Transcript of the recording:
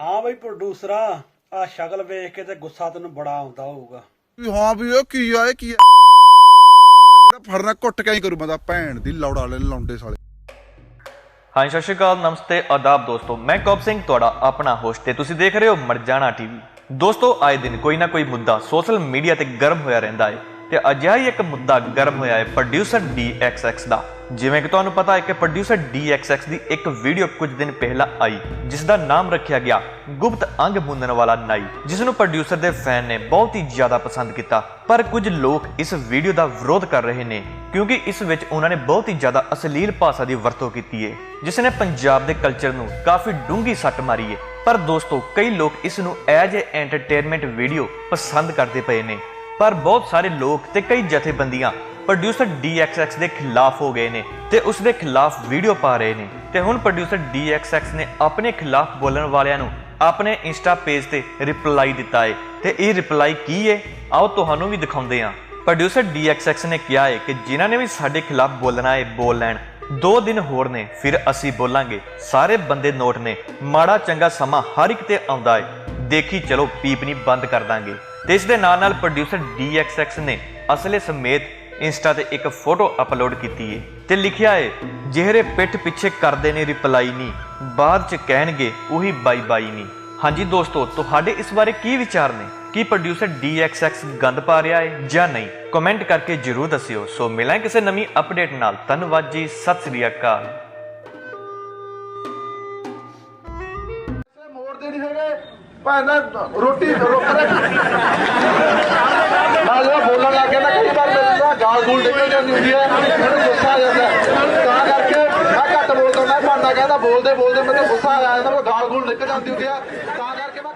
ਹਾਂ ਬਈ ਪ੍ਰੋਡਿਊਸਰਾ ਆ। ਸ਼ਕਲ ਵੇਖ ਕੇ ਤੇ ਗੁੱਸਾ ਤੈਨੂੰ ਬੜਾ ਆਉਂਦਾ ਹੋਊਗਾ। ਵੀ ਹਾਂ ਵੀ ਉਹ ਕੀ ਆ ਇਹ ਕੀ ਆ? ਜਿਹੜਾ ਫੜਨਾ ਘੁੱਟ ਕੇ ਹੀ ਕਰੂ ਬੰਦਾ ਭੈਣ ਦੀ ਲੌੜਾ ਵਾਲੇ ਲੌਂਡੇ ਸਾਲੇ। ਹਾਂ ਸਤਿ ਸ਼੍ਰੀ ਅਕਾਲ ਨਮਸਤੇ ਆਦਾਬ ਦੋਸਤੋ। ਮੈਂ ਕੌਪ ਸਿੰਘ ਤੁਹਾਡਾ ਆਪਣਾ ਹੋਸਟ ਤੇ ਤੁਸੀਂ ਦੇਖ ਰਹੇ ਹੋ ਮਰਜਾਣਾ ਟੀਵੀ। ਦੋਸਤੋ ਆਏ ਦਿਨ ਕੋਈ ਨਾ ਕੋਈ ਮੁੱਦਾ ਸੋਸ਼ਲ ਮੀਡੀਆ ਤੇ ਗਰਮ ਹੋਇਆ ਰਹਿੰਦਾ ਹੈ ਤੇ ਅਜਿਹਾ ਇੱਕ ਮੁੱਦਾ ਗਰਮ ਹੋਇਆ ਹੈ ਪ੍ਰੋਡਿਊਸਰ DXX ਦਾ। ਜਿਵੇਂ ਕਿ ਤੁਹਾਨੂੰ ਪਤਾ ਹੈ ਕਿ ਪ੍ਰੋਡਿਊਸਰ DXX ਦੀ ਇੱਕ ਵੀਡੀਓ ਕੁਝ ਦਿਨ ਪਹਿਲਾਂ ਆਈ ਜਿਸ ਦਾ ਨਾਮ ਰੱਖਿਆ ਗਿਆ ਗੁਪਤ ਅੰਗ ਮੁੰਨਣ ਵਾਲਾ ਨਾਈ ਜਿਸ ਨੂੰ ਪ੍ਰੋਡਿਊਸਰ ਦੇ ਫੈਨ ਨੇ ਬਹੁਤ ਹੀ ਜ਼ਿਆਦਾ ਪਸੰਦ ਕੀਤਾ। ਪਰ ਕੁਝ ਲੋਕ ਇਸ ਵੀਡੀਓ ਦਾ ਵਿਰੋਧ ਕਰ ਰਹੇ ਨੇ, ਕਿਉਂਕਿ ਇਸ ਵਿੱਚ ਉਹਨਾਂ ਨੇ ਬਹੁਤ ਹੀ ਜ਼ਿਆਦਾ ਅਸ਼ਲੀਲ ਭਾਸ਼ਾ ਦੀ ਵਰਤੋਂ ਕੀਤੀ ਹੈ, ਜਿਸ ਨੇ ਪੰਜਾਬ ਦੇ ਕਲਚਰ ਨੂੰ ਕਾਫੀ ਡੂੰਘੀ ਸੱਟ ਮਾਰੀ ਹੈ। ਪਰ ਦੋਸਤੋ, ਕਈ ਲੋਕ ਇਸ ਨੂੰ ਐਜ ਏ ਐਂਟਰਟੇਨਮੈਂਟ ਵੀਡੀਓ ਪਸੰਦ ਕਰਦੇ ਪਏ ਨੇ। ਪਰ ਬਹੁਤ ਸਾਰੇ ਲੋਕ ਤੇ ਕਈ ਜਥੇਬੰਦੀਆਂ ਪ੍ਰੋਡਿਊਸਰ DXX ਦੇ ਖਿਲਾਫ ਹੋ ਗਏ ਨੇ ਤੇ ਉਸ ਦੇ ਖਿਲਾਫ ਵੀਡੀਓ ਪਾ ਰਹੇ ਨੇ। ਤੇ ਹੁਣ ਪ੍ਰੋਡਿਊਸਰ DXX ਨੇ ਆਪਣੇ ਖਿਲਾਫ ਬੋਲਣ ਵਾਲਿਆਂ ਨੂੰ ਆਪਣੇ ਇੰਸਟਾ ਪੇਜ ਤੇ ਰਿਪਲਾਈ ਦਿੱਤਾ ਹੈ ਤੇ ਇਹ ਰਿਪਲਾਈ ਕੀ ਹੈ ਆਓ ਤੁਹਾਨੂੰ ਵੀ ਦਿਖਾਉਂਦੇ ਹਾਂ। ਪ੍ਰੋਡਿਊਸਰ DXX ਨੇ ਕਿਹਾ ਹੈ ਕਿ ਜਿਨ੍ਹਾਂ ਨੇ ਵੀ ਸਾਡੇ ਖਿਲਾਫ ਬੋਲਣਾ ਹੈ ਬੋਲ ਲੈਣ। ਦੋ ਦਿਨ ਹੋਰ ਨੇ, ਫਿਰ ਅਸੀਂ ਬੋਲਾਂਗੇ। ਸਾਰੇ ਬੰਦੇ ਨੋਟ ਨੇ। ਮਾੜਾ ਚੰਗਾ ਸਮਾਂ ਹਰ ਇੱਕ ਤੇ ਆਉਂਦਾ ਹੈ ਦੇਖੀ ਚਲੋ ਪੀਪਨੀ ਬੰਦ ਕਰ ਦਾਂਗੇ। ਤੇ ਇਸ ਦੇ ਨਾਲ ਨਾਲ ਪ੍ਰੋਡਿਊਸਰ DXX ਨੇ ਅਸਲੇ ਸਮੇਤ ਇੰਸਟਾ ਤੇ ਇੱਕ ਫੋਟੋ ਅਪਲੋਡ ਕੀਤੀ ਹੈ ਤੇ ਲਿਖਿਆ ਹੈ ਜਿਹੜੇ ਪਿੱਠ ਪਿੱਛੇ ਕਰਦੇ ਨੇ ਰਿਪਲਾਈ ਨਹੀਂ, ਬਾਅਦ ਚ ਕਹਿਣਗੇ ਉਹੀ ਬਾਈ ਬਾਈ ਨਹੀਂ। ਹਾਂਜੀ ਦੋਸਤੋ, ਤੁਹਾਡੇ ਇਸ ਬਾਰੇ ਕੀ ਵਿਚਾਰ ਨੇ? ਕੀ ਪ੍ਰੋਡਿਊਸਰ DXX ਗੰਦ ਪਾ ਰਿਹਾ ਹੈ ਜਾਂ ਨਹੀਂ? ਕਮੈਂਟ ਕਰਕੇ ਜਰੂਰ ਦੱਸਿਓ। ਸੋ ਮਿਲਾਂ ਕਿਸੇ ਨਵੀਂ ਅਪਡੇਟ ਨਾਲ। ਧੰਨਵਾਦ ਜੀ। ਸਤਿ ਸ੍ਰੀ ਅਕਾਲ। ਮੋੜਦੇ ਨਹੀਂ ਹੈਗੇ। ਭਾਵੇਂ ਰੋਟੀ ਰੋਕ ਰਿਹਾ ਮੈਂ ਬੋਲਣ ਲੱਗ ਗਿਆ ਕਈ ਵਾਰ ਮੇਰੇ ਤਾਂ ਗਾਲ ਗੂਲ ਨਿਕਲ ਜਾਂਦੀ ਹੁੰਦੀ ਹੈ ਮੈਨੂੰ ਗੁੱਸਾ ਆ ਜਾਂਦਾ। ਤਾਂ ਕਰਕੇ ਮੈਂ ਘੱਟ ਬੋਲਦਾ ਮੈਂ ਭਾਂਡਾ ਕਹਿੰਦਾ ਬੋਲਦੇ ਬੋਲਦੇ ਮੈਨੂੰ ਗੁੱਸਾ ਆ ਜਾਂਦਾ ਮੈਨੂੰ ਗਾਲ ਗੂਲ ਨਿਕਲ ਜਾਂਦੀ ਹੁੰਦੀ ਹੈ ਤਾਂ ਕਰਕੇ ਮੈਂ